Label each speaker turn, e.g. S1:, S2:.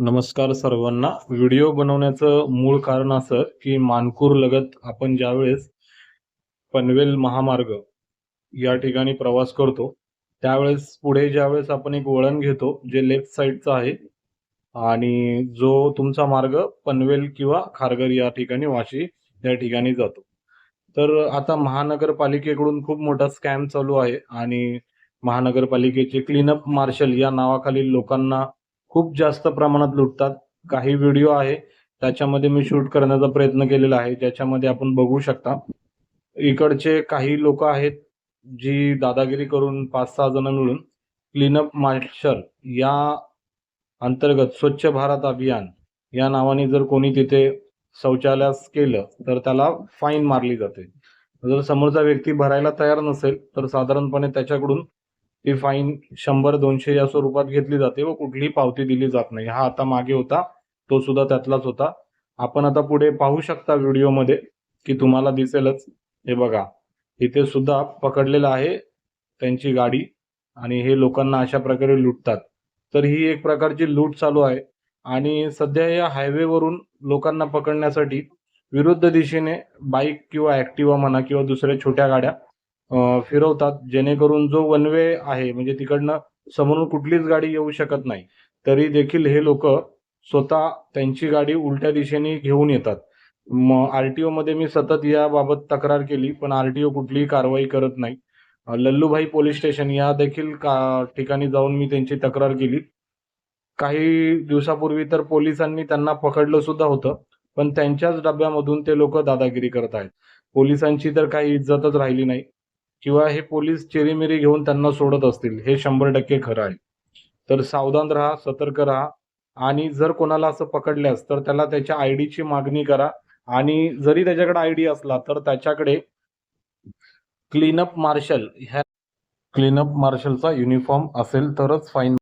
S1: नमस्कार सर्वांना. व्हिडिओ बनवण्याचं मूळ कारण असं की मानकूर लगत आपण ज्यावेळेस पनवेल महामार्ग या ठिकाणी प्रवास करतो त्यावेळेस पुढे ज्यावेळेस आपण एक वळण घेतो जे लेफ्ट साईडचं आहे आणि जो तुमचा मार्ग पनवेल किंवा खारघर या ठिकाणी वाशी या ठिकाणी जातो. तर आता महानगरपालिकेकडून खूप मोठा स्कॅम चालू आहे आणि महानगरपालिकेचे क्लीनअप मार्शल या नावाखाली लोकांना खूप जास्त प्रमाणात लुटतात. काही व्हिडिओ आहे त्याच्यामध्ये मी शूट करण्याचा प्रयत्न केलेला आहे. ज्याच्यामध्ये आपण बघू शकता इकडचे काही लोक आहेत जी दादागिरी करून पाच सहा जण मिळून क्लीनअप मार्शल या अंतर्गत स्वच्छ भारत अभियान या नावाने जर कोणी तिथे शौचालयास केलं तर त्याला फाईन मारली जाते. जर समोरचा व्यक्ती भरायला तयार नसेल तर साधारणपणे त्याच्याकडून ती फाईन शंभर दोनशे या स्वरूपात घेतली जाते व कुठलीही पावती दिली जात नाही. हा आता मागे होता तो सुद्धा त्यातलाच होता. आपण आता पुढे पाहू शकता व्हिडिओमध्ये की तुम्हाला दिसेलच. हे बघा इथे सुद्धा पकडलेलं आहे त्यांची गाडी आणि हे लोकांना अशा प्रकारे लुटतात. तर ही एक प्रकारची लूट चालू आहे आणि सध्या या हायवेवरून लोकांना पकडण्यासाठी विरुद्ध दिशेने बाईक किंवा ऍक्टिवा म्हणा किंवा दुसऱ्या छोट्या गाड्या फिरवतात जेणेकरून जो वन वे आहे म्हणजे तिकडनं समोरून कुठलीच गाडी येऊ शकत नाही. तरी देखील हे लोक स्वतः त्यांची गाडी उलट्या दिशेने घेऊन येतात. मग आरटीओ मध्ये मी सतत याबाबत तक्रार केली पण आरटीओ कुठलीही कारवाई करत नाही. लल्लूभाई पोलीस स्टेशन या देखील का ठिकाणी जाऊन मी त्यांची तक्रार केली. काही दिवसापूर्वी तर पोलिसांनी त्यांना पकडलं सुद्धा होतं पण त्यांच्याच डब्यामधून ते लोक दादागिरी करत आहेत. पोलिसांची तर काही इज्जतच राहिली नाही. किंवा हे पोलीस चेरीमेरी घेऊन त्यांना सोडत असतील हे शंभर टक्के खरं आहे. तर सावधान राहा सतर्क राहा आणि जर कोणाला असं पकडल्यास तर त्याला त्याच्या आयडीची मागणी करा आणि जरी त्याच्याकडे आयडी असला तर त्याच्याकडे क्लीनअप मार्शल ह्या क्लीनअप मार्शलचा युनिफॉर्म असेल तरच फाईन